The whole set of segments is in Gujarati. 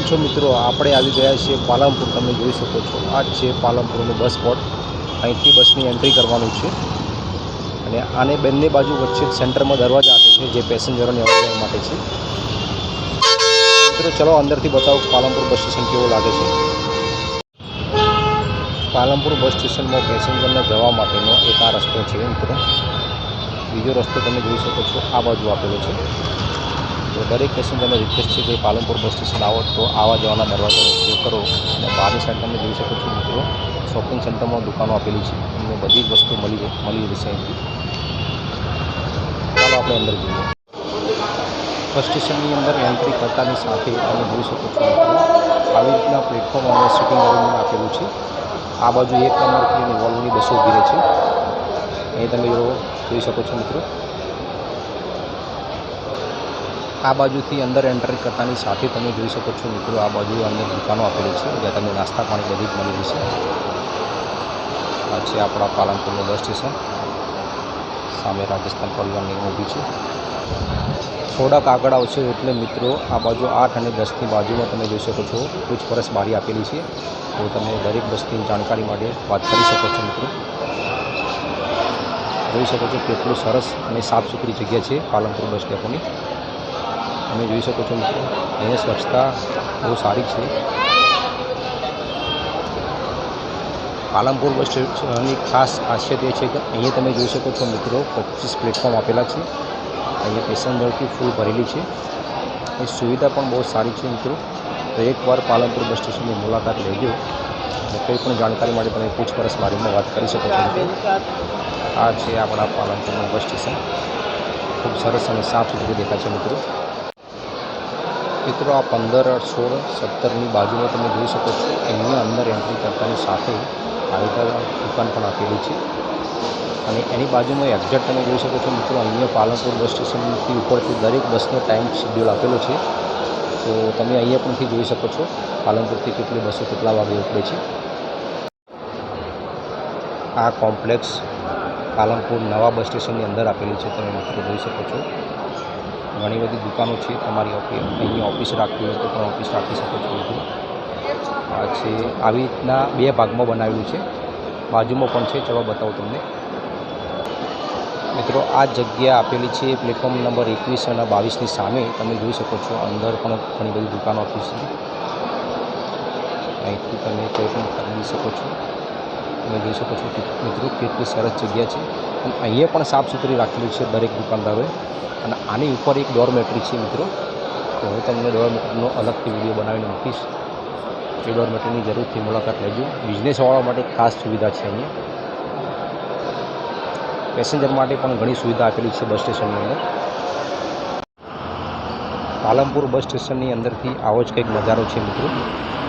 કેમ છો મિત્રો? આપણે આવી ગયા છીએ પાલનપુર. તમે જોઈ શકો છો. આ છે પાલનપુરનું બસ સ્પોટ. અહીંથી બસની એન્ટ્રી કરવાની છે. અને આને બંને બાજુ વચ્ચે સેન્ટરમાં દરવાજા આપે છે, જે પેસેન્જરોને આવવા માટે છે. મિત્રો, ચલો અંદરથી બતાવો પાલનપુર બસ સ્ટેશન કેવું લાગે છે. પાલનપુર બસ સ્ટેશનમાં પેસેન્જરને જવા માટેનો એક આ રસ્તો છે, મિત્રો. બીજો રસ્તો તમે જોઈ શકો છો, આ બાજુ આપેલો છે. તો દરેક પેસેન્જરને રિક્વેસ્ટ છે કે પાલનપુર બસ સ્ટેશન આવો તો આવા જવાના દરવાજાનો ઉપયોગ કરો અને બહારની સાઈડ તમે જોઈ શકો છો મિત્રો. શોપિંગ સેન્ટરમાં દુકાનો આપેલી છે. તમને બધી જ વસ્તુ મળી મળી રહેશે અહીંથી. ચાલો આપણે અંદર જઈએ. બસ સ્ટેશનની અંદર એન્ટ્રી કરતાની સાથે તમે જોઈ શકો છો આવી રીતના પ્લેટફોર્મ અને સિટિંગ અરેન્જમેન્ટ આપેલું છે. આ બાજુ એક નંબરથી વોલ્વની બસો ઊભી રહે છે. અહીં તમે જોઈ શકો છો મિત્રો. આ બાજુથી અંદર એન્ટ્રી કરતાની સાથે તમે જોઈ શકો છો મિત્રો, આ બાજુ અંદર દુકાનો આપેલી છે, જ્યાં તમને નાસ્તા, પાણી બધી જ મળી જશે આ છે આપણા પાલનપુરનું બસ સ્ટેશન. સામે રાજસ્થાન પરિવહન નિગમ ઊભી છે. થોડાક આગળ આવશે એટલે મિત્રો, આ બાજુ આઠ અને દસની બાજુમાં તમે જોઈ શકો છો, પૂછપરછ બારી આપેલી છે. તો તમે દરેક બસની જાણકારી માટે વાત કરી શકો છો મિત્રો. જોઈ શકો છો કેટલું સરસ અને સાફ સુથરી જગ્યા છે પાલનપુર બસ ડેપોની. તમે જોઈ શકો છો મિત્રો. અહીંયા સ્વચ્છતા બહુ સારી છે. પાલનપુર બસ સ્ટેશનની ખાસ ખાસિયત એ છે કે અહીંયા તમે જોઈ શકો છો મિત્રો, પચીસ પ્લેટફોર્મ આપેલા છે. અહીંયા પેસેન્જરથી ફૂલ ભરેલી છે. એ સુવિધા પણ બહુ સારી છે મિત્રો. તો એકવાર પાલનપુર બસ સ્ટેશનની મુલાકાત લેજો. અને કોઈ પણ જાણકારી માટે તમે પૂછપરછ મારીમાં વાત કરી શકો છો આ છે આપણા પાલનપુરનું બસ સ્ટેશન. ખૂબ સરસ અને સાફ સુથરું દેખાય છે મિત્રો. મિત્રો, આ પંદર, સોળ, સત્તરની બાજુમાં તમે જોઈ શકો છો એની અંદર એન્ટ્રી કરતાની સાથે આઈટર દુકાન પણ આપેલી છે. અને એની બાજુમાં એક્ઝેક્ટ તમે જોઈ શકો છો, મિત્રો અહીંયા પાલનપુર બસ સ્ટેશનથી ઉપરથી દરેક બસનો ટાઈમ શેડ્યુલ આપેલો છે. તો તમે અહીંયા પણથી જોઈ શકો છો, પાલનપુરથી કેટલી બસો કેટલા વાગે ઉપડે છે. આ કોમ્પ્લેક્સ પાલનપુર નવા બસ સ્ટેશનની અંદર આપેલી છે, તમે મિત્રો જોઈ શકો છો. ઘણી બધી દુકાનો છે તમારી ઓફિસ અહીંયા ઓફિસ રાખવી હોય તો પણ ઓફિસ રાખી શકો છો પછી આવી રીતના બે ભાગમાં બનાવેલું છે. બાજુમાં પણ છે, ચલો બતાવું તમને. મિત્રો, આ જગ્યા આપેલી છે પ્લેટફોર્મ નંબર એકવીસ અને બાવીસની સામે. તમે જોઈ શકો છો, અંદર પણ ઘણી બધી દુકાનો ઓફિસ છે. અહીંથી તમે કોઈ પણ ખરીદી શકો છો. તમે જોઈ શકો છો મિત્રો, કેટલી સરસ જગ્યા છે. અને અહીંયા પણ સાફ સુથરી રાખેલી છે દરેક દુકાનદારોએ. અને આની ઉપર એક ડોરમેટ્રી છે મિત્રો. તો હું તમને ડોરમેટ્રીનો અલગથી વીડિયો બનાવીને મૂકીશ. એ ડોરમેટ્રીની જરૂરથી મુલાકાત લેજો. બિઝનેસવાળા માટે ખાસ સુવિધા છે અહીંયા. પેસેન્જર માટે પણ ઘણી સુવિધા આપેલી છે બસ સ્ટેશનની અંદર. પાલનપુર બસ સ્ટેશનની અંદરથી આવો જ કંઈક નજારો છે મિત્રો.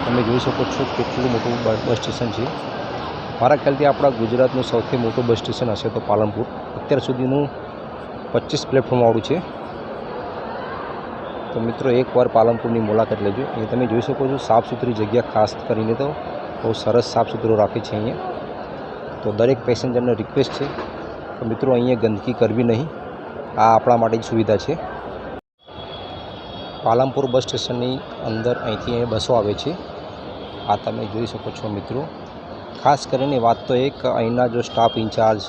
તમે જોઈ શકો છો કેટલું મોટું બસ સ્ટેશન છે. મારા ખ્યાલથી આપણા ગુજરાતનું સૌથી મોટું બસ સ્ટેશન હશે તો પાલનપુર. અત્યાર સુધીનું પચીસ પ્લેટફોર્મવાળું છે. તો મિત્રો, એકવાર પાલનપુરની મુલાકાત લેજો. એ તમે જોઈ શકો છો સાફ સુથરી જગ્યા ખાસ કરીને તો બહુ સરસ સાફ સુથરો રાખે છે અહીંયા. તો દરેક પેસેન્જરને રિક્વેસ્ટ છે તો મિત્રો, અહીંયા ગંદકી કરવી નહીં. આ આપણા માટે જ સુવિધા છે. પાલનપુર બસ સ્ટેશનની અંદર અહીંથી અહીં બસો આવે છે. આ તમે જોઈ શકો છો મિત્રો. ખાસ કરીને વાત તો એક, અહીંના જો સ્ટાફ ઇન્ચાર્જ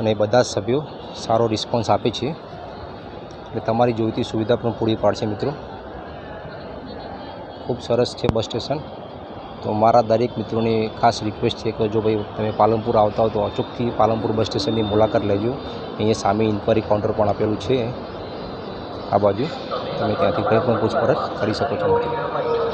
અને બધા સભ્યો સારો રિસ્પોન્સ આપે છે. એટલે તમારી જોઈતી સુવિધા પણ પૂરી પાડશે મિત્રો. ખૂબ સરસ છે બસ સ્ટેશન. તો મારા દરેક મિત્રોને ખાસ રિક્વેસ્ટ છે કે જો ભાઈ તમે પાલનપુર આવતા હો તો અચૂકથી પાલનપુર બસ સ્ટેશનની મુલાકાત લેજો. અહીંયા સામે ઇન્કવાયરી કાઉન્ટર પણ આપેલું છે. આ બાજુ તમે ત્યાંથી કંઈ પણ પૂછપરછ કરી શકો છો મિત્રો.